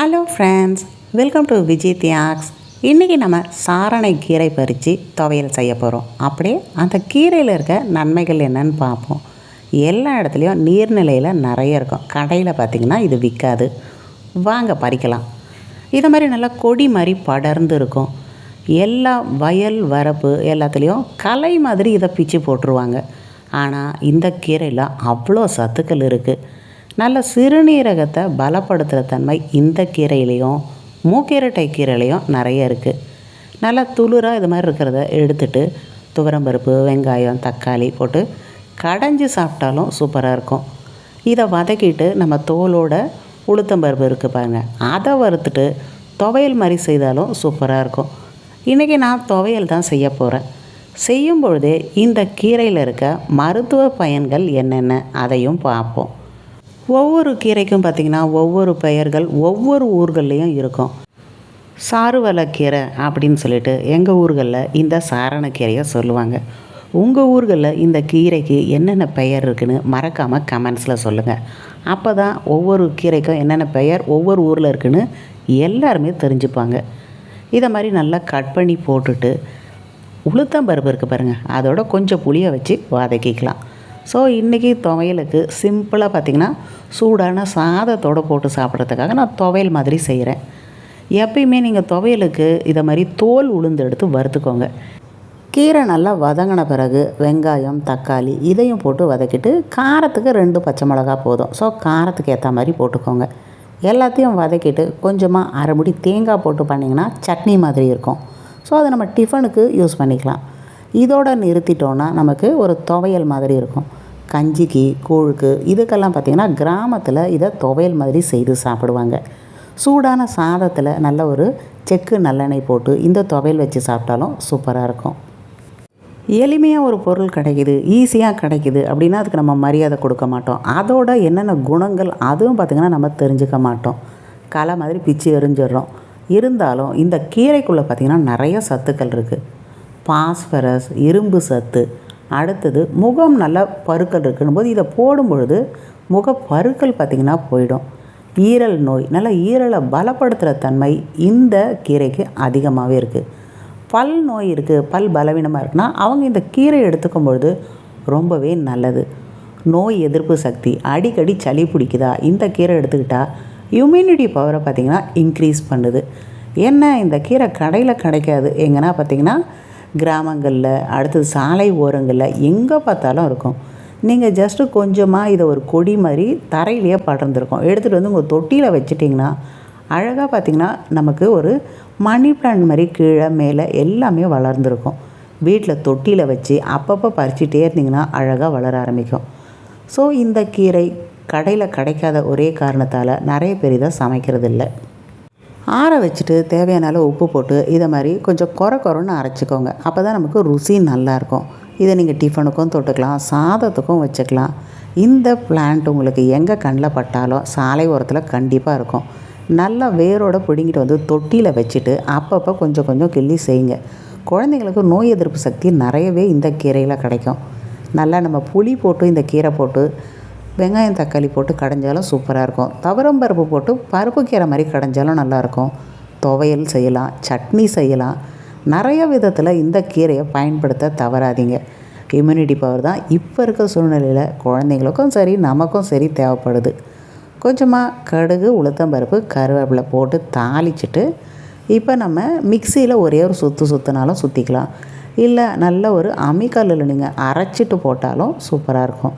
Hello friends welcome to Vijay Thiyags இன்றைக்கி நம்ம சாரணை கீரை பறித்து துவையல் செய்ய போகிறோம் அப்படியே அந்த கீரையில் இருக்க நன்மைகள் என்னன்னு பார்ப்போம். எல்லா இடத்துலையும் நீர்நிலையில் நிறைய இருக்கும். கடையில் பார்த்திங்கன்னா இது விற்காது வாங்க பறிக்கலாம். இதை மாதிரி நல்லா கொடி மாதிரி படர்ந்து இருக்கும். எல்லா வயல் வரப்பு எல்லாத்துலேயும் கலை மாதிரி இதை பிச்சு போட்டுருவாங்க. ஆனால் இந்த கீரையில் அவ்வளோ சத்துக்கள் இருக்குது நல்ல சிறுநீரகத்தை பலப்படுத்துகிற தன்மை இந்த கீரையிலையும் மூக்கீரட்டை கீரையிலையும் நிறைய இருக்குது நல்லா துளிராக இது மாதிரி இருக்கிறத எடுத்துட்டு துவரம்பருப்பு வெங்காயம் தக்காளி போட்டு கடைஞ்சி சாப்பிட்டாலும் சூப்பராக இருக்கும். இதை வதக்கிட்டு நம்ம தோலோட உளுத்தம்பருப்பு இருக்குது பாருங்க அதை வறுத்துட்டு துவையல் மாதிரி செய்தாலும் சூப்பராக இருக்கும். இன்றைக்கி நான் துவையல் தான் செய்ய போகிறேன் செய்யும் பொழுது இந்த கீரையில் இருக்க மருத்துவ பயன்கள் என்னென்ன அதையும் பார்ப்போம். ஒவ்வொரு கீரைக்கும் பார்த்திங்கன்னா ஒவ்வொரு பெயர்கள் ஒவ்வொரு ஊர்கள்லேயும் இருக்கும். சாறுவலக்கீரை அப்படின்னு சொல்லிட்டு எங்கள் ஊர்களில் இந்த சாரணக்கீரையை சொல்லுவாங்க. உங்கள் ஊர்களில் இந்த கீரைக்கு என்னென்ன பெயர் இருக்குன்னு மறக்காமல் கமெண்ட்ஸில் சொல்லுங்கள் அப்போ தான் ஒவ்வொரு கீரைக்கும் என்னென்ன பெயர் ஒவ்வொரு ஊரில் இருக்குன்னு எல்லாருமே தெரிஞ்சுப்பாங்க. இதை மாதிரி நல்லா கட் பண்ணி போட்டுட்டு உளுத்தம்பருப்பு இருக்குது பாருங்கள் அதோட கொஞ்சம் புளியை வச்சு வதக்கிக்கலாம். ஸோ இன்றைக்கி துவையலுக்கு சிம்பிளாக பார்த்திங்கன்னா சூடான சாதத்தோடு போட்டு சாப்பிட்றதுக்காக நான் துவையல் மாதிரி செய்கிறேன் எப்பயுமே நீங்கள் துவையலுக்கு இதை மாதிரி தோல் உளுந்து எடுத்து வறுத்துக்கோங்க. கீரை நல்லா வதங்கின பிறகு வெங்காயம் தக்காளி இதையும் போட்டு வதக்கிட்டு காரத்துக்கு ரெண்டு பச்சை மிளகா போதும். ஸோ காரத்துக்கு ஏற்ற மாதிரி போட்டுக்கோங்க. எல்லாத்தையும் வதக்கிட்டு கொஞ்சமாக அரைமுடி தேங்காய் போட்டு பண்ணிங்கன்னா சட்னி மாதிரி இருக்கும். ஸோ அதை நம்ம டிஃபனுக்கு யூஸ் பண்ணிக்கலாம். இதோடு நிறுத்திட்டோன்னா நமக்கு ஒரு துவையல் மாதிரி இருக்கும். கஞ்சிக்கு கூழுக்கு இதுக்கெல்லாம் பார்த்திங்கன்னா கிராமத்தில் இதை துவையல் மாதிரி செய்து சாப்பிடுவாங்க. சூடான சாதத்தில் நல்ல ஒரு செக்கு நல்லெண்ணெய் போட்டு இந்த துவையல் வச்சு சாப்பிட்டாலும் சூப்பராக இருக்கும். எளிமையாக ஒரு பொருள் கிடைக்குது ஈஸியாக கிடைக்குது அப்படின்னா அதுக்கு நம்ம மரியாதை கொடுக்க மாட்டோம். அதோட என்னென்ன குணங்கள் அதுவும் பார்த்திங்கன்னா நம்ம தெரிஞ்சுக்க மாட்டோம். களை மாதிரி பிச்சு எரிஞ்சிடுறோம் இருந்தாலும் இந்த கீரைக்குள்ளே பார்த்திங்கன்னா நிறைய சத்துக்கள் இருக்குது பாஸ்பரஸ் இரும்பு சத்து அடுத்தது முகம் நல்லா பருக்கள் இருக்குன்னு போது இதை போடும் பொழுது முக பருக்கள் பார்த்திங்கன்னா போயிடும். ஈரல் நோய் நல்லா ஈரலை பலப்படுத்துகிற தன்மை இந்த கீரைக்கு அதிகமாகவே இருக்குது பல் நோய் இருக்குது பல் பலவீனமாக இருக்குன்னா அவங்க இந்த கீரை எடுத்துக்கும் பொழுது ரொம்பவே நல்லது. நோய் எதிர்ப்பு சக்தி அடிக்கடி சளி பிடிக்குதா? இந்த கீரை எடுத்துக்கிட்டால் இம்யூனிட்டி பவரை பார்த்திங்கன்னா இன்க்ரீஸ் பண்ணுது. என்ன இந்த கீரை கடையில் கிடைக்காது. எங்கன்னா பார்த்திங்கன்னா கிராமங்களில் அடுத்தது சாலை ஓரங்களில் எங்கே பார்த்தாலும் இருக்கும். நீங்கள் ஜஸ்ட்டு கொஞ்சமாக இதை ஒரு கொடி மாதிரி தரையிலேயே படர்ந்துருக்கும். எடுத்துகிட்டு வந்து உங்கள் தொட்டியில் வச்சுட்டிங்கன்னா அழகாக பார்த்திங்கன்னா நமக்கு ஒரு மணி பிளான்ட் மாதிரி கீழே மேலே எல்லாமே வளர்ந்துருக்கும். வீட்டில் தொட்டியில் வச்சு அப்பப்போ பறிச்சிட்டே இருந்திங்கன்னா அழகாக வளர ஆரம்பிக்கும். ஸோ இந்த கீரை கடையில் கிடைக்காத ஒரே காரணத்தால் நிறைய பேர் இதை சமைக்கிறது இல்லை ஆற வச்சுட்டு தேவையான அளவு உப்பு போட்டு இதை மாதிரி கொஞ்சம் குறை குறைன்னு அரைச்சிக்கோங்க. அப்போ தான் நமக்கு ருசி நல்லாயிருக்கும் இதை நீங்கள் டிஃபனுக்கும் தொட்டுக்கலாம் சாதத்துக்கும் வச்சுக்கலாம். இந்த பிளான்ட் உங்களுக்கு எங்கே கண்ணில் பட்டாலும் சாலை ஓரத்தில் கண்டிப்பாக இருக்கும். நல்லா வேரோடு பிடுங்கிட்டு வந்து தொட்டியில் வச்சுட்டு அப்பப்போ கொஞ்சம் கொஞ்சம் கிள்ளி செய்யுங்க. குழந்தைங்களுக்கு நோய் எதிர்ப்பு சக்தி நிறையவே இந்த கீரையில் கிடைக்கும். நல்லா நம்ம புளி போட்டு இந்த கீரை போட்டு வெங்காயம் தக்காளி போட்டு கடைஞ்சாலும் சூப்பராக இருக்கும். தவரம் பருப்பு போட்டு பருப்பு கீரை மாதிரி கடைஞ்சாலும் நல்லாயிருக்கும் துவையல் செய்யலாம் சட்னி செய்யலாம். நிறைய விதத்தில் இந்த கீரையை பயன்படுத்த தவறாதீங்க. இம்யூனிட்டி பவர் தான் இப்போ இருக்க சூழ்நிலையில் குழந்தைங்களுக்கும் சரி நமக்கும் சரி தேவைப்படுது. கொஞ்சமாக கடுகு உளுத்தம்பருப்பு கருவேப்பிலை போட்டு தாளிச்சிட்டு இப்போ நம்ம மிக்சியில் ஒரே ஒரு சுற்று சுற்றினாலும் சுற்றிக்கலாம் இல்லை நல்ல ஒரு அம்மிக்கல்லில் நீங்கள் அரைச்சிட்டு போட்டாலும் சூப்பராக இருக்கும்.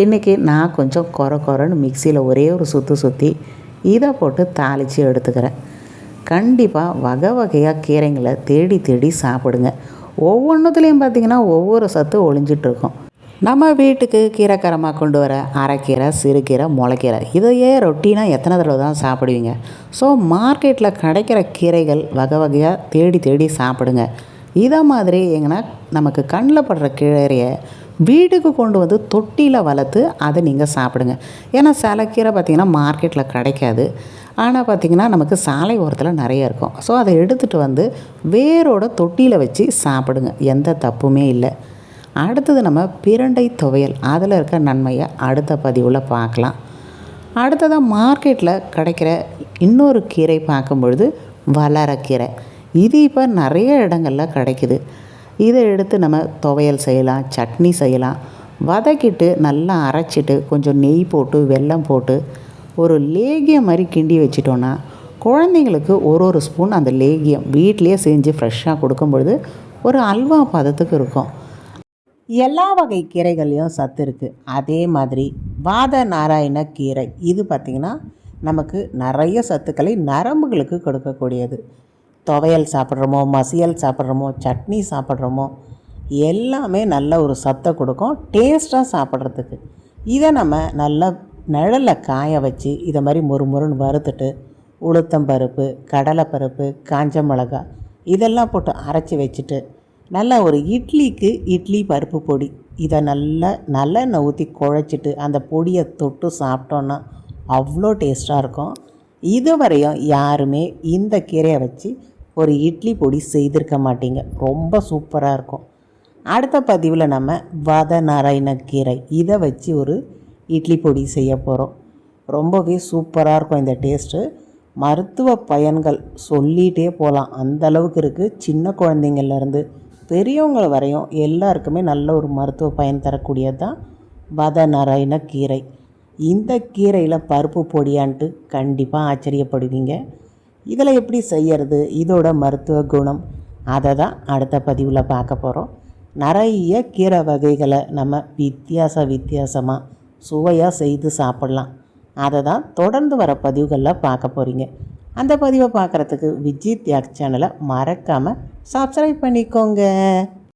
இன்றைக்கி நான் கொஞ்சம் குறை குறைன்னு மிக்சியில் ஒரே ஒரு சுற்று சுற்றி இதை போட்டு தாளித்து எடுத்துக்கிறேன். கண்டிப்பாக வகை வகையாக கீரைங்களை தேடி தேடி சாப்பிடுங்க. ஒவ்வொன்றுத்துலேயும் பார்த்திங்கன்னா ஒவ்வொரு சத்து ஒளிஞ்சிட்ருக்கும் நம்ம வீட்டுக்கு கீரைக்கரமாக கொண்டு வர அரைக்கீரை சிறுகீரை முளைக்கீரை இதையே ரொட்டீனாக எத்தனை தடவை தான் சாப்பிடுவீங்க. ஸோ மார்க்கெட்டில் கிடைக்கிற கீரைகள் வகை வகையாக தேடி தேடி சாப்பிடுங்க. இதை மாதிரி எங்கன்னா நமக்கு கண்ணில் படுற கீரையை வீட்டுக்கு கொண்டு வந்து தொட்டியில் வளர்த்து அதை நீங்கள் சாப்பிடுங்க. ஏன்னா சில கீரை பார்த்திங்கன்னா மார்க்கெட்டில் கிடைக்காது. ஆனால் பார்த்திங்கன்னா நமக்கு சாலை ஓரத்தில் நிறைய இருக்கும். ஸோ அதை எடுத்துகிட்டு வந்து வேரோட தொட்டியில் வச்சு சாப்பிடுங்க. எந்த தப்புமே இல்லை. அடுத்தது நம்ம பிரண்டை துவையல். அதில் இருக்க நன்மையை அடுத்த பதிவில் பார்க்கலாம். அடுத்ததாக மார்க்கெட்டில் கிடைக்கிற இன்னொரு கீரை பார்க்கும்பொழுது வளரக்கீரை. இது இப்போ நிறைய இடங்களில் கிடைக்குது. இதை எடுத்து நம்ம துவையல் செய்யலாம் சட்னி செய்யலாம். வதக்கிட்டு நல்லா அரைச்சிட்டு கொஞ்சம் நெய் போட்டு வெல்லம் போட்டு ஒரு லேகியம் மாதிரி கிண்டி வச்சிட்டோன்னா குழந்தைங்களுக்கு ஒரு ஒரு ஸ்பூன் அந்த லேகியம் வீட்டிலேயே செஞ்சு ஃப்ரெஷ்ஷாக கொடுக்கும்பொழுது ஒரு அல்வா பதத்துக்கு இருக்கும். எல்லா வகை கீரைகள்லையும் சத்து இருக்குது அதே மாதிரி வாத நாராயண கீரை. இது பார்த்திங்கன்னா நமக்கு நிறைய சத்துக்களை நரம்புகளுக்கு கொடுக்கக்கூடியது. துவையல் சாப்பிட்றோமோ மசியல் சாப்பிட்றோமோ சட்னி சாப்பிட்றோமோ எல்லாமே நல்ல ஒரு சத்தை கொடுக்கும். டேஸ்ட்டாக சாப்பிட்றதுக்கு. இதை நம்ம நல்லா நிழலில் காய வச்சு இதை மாதிரி முறுமுறுன்னு வறுத்துட்டு உளுத்தம்பருப்பு கடலைப்பருப்பு காஞ்ச மிளகா இதெல்லாம் போட்டு அரைச்சி வச்சுட்டு நல்லா ஒரு இட்லிக்கு இட்லி பருப்பு பொடி இதை நல்லா நல்லெண்ணெய் ஊற்றி குழைச்சிட்டு அந்த பொடியை தொட்டு சாப்பிட்டோன்னா அவ்வளோ டேஸ்ட்டாக இருக்கும். இதுவரையும் யாருமே இந்த கீரையை வச்சு ஒரு இட்லி பொடி செய்திருக்க மாட்டீங்க. ரொம்ப சூப்பராக இருக்கும். அடுத்த பதிவில் நம்ம வத நாராயண கீரை. இதை வச்சு ஒரு இட்லி பொடி செய்ய போகிறோம் ரொம்பவே சூப்பராக இருக்கும் இந்த டேஸ்ட்டு. மருத்துவ பயன்கள் சொல்லிகிட்டே போகலாம் அந்த அளவுக்கு இருக்குது சின்ன குழந்தைங்கள்லேருந்து பெரியவங்க வரையும் எல்லாருக்குமே நல்ல ஒரு மருத்துவ பயன் தரக்கூடியது தான் வத நாராயண கீரை. இந்த கீரையில் பருப்பு பொடியான்ட்டு கண்டிப்பாக ஆச்சரியப்படுவீங்க. இதில் எப்படி செய்யறது? இதோட மருத்துவ குணம். அதை தான் அடுத்த பதிவில் பார்க்க போகிறோம் நிறைய கீரை வகைகளை நம்ம வித்தியாச வித்தியாசமாக சுவையாக செய்து சாப்பிட்லாம். அதை தான் தொடர்ந்து வர பதிவுகளில் பார்க்க போகிறீங்க அந்த பதிவை பார்க்குறதுக்கு விஜய் தியாக் சேனலை மறக்காமல் சப்ஸ்கிரைப் பண்ணிக்கோங்க.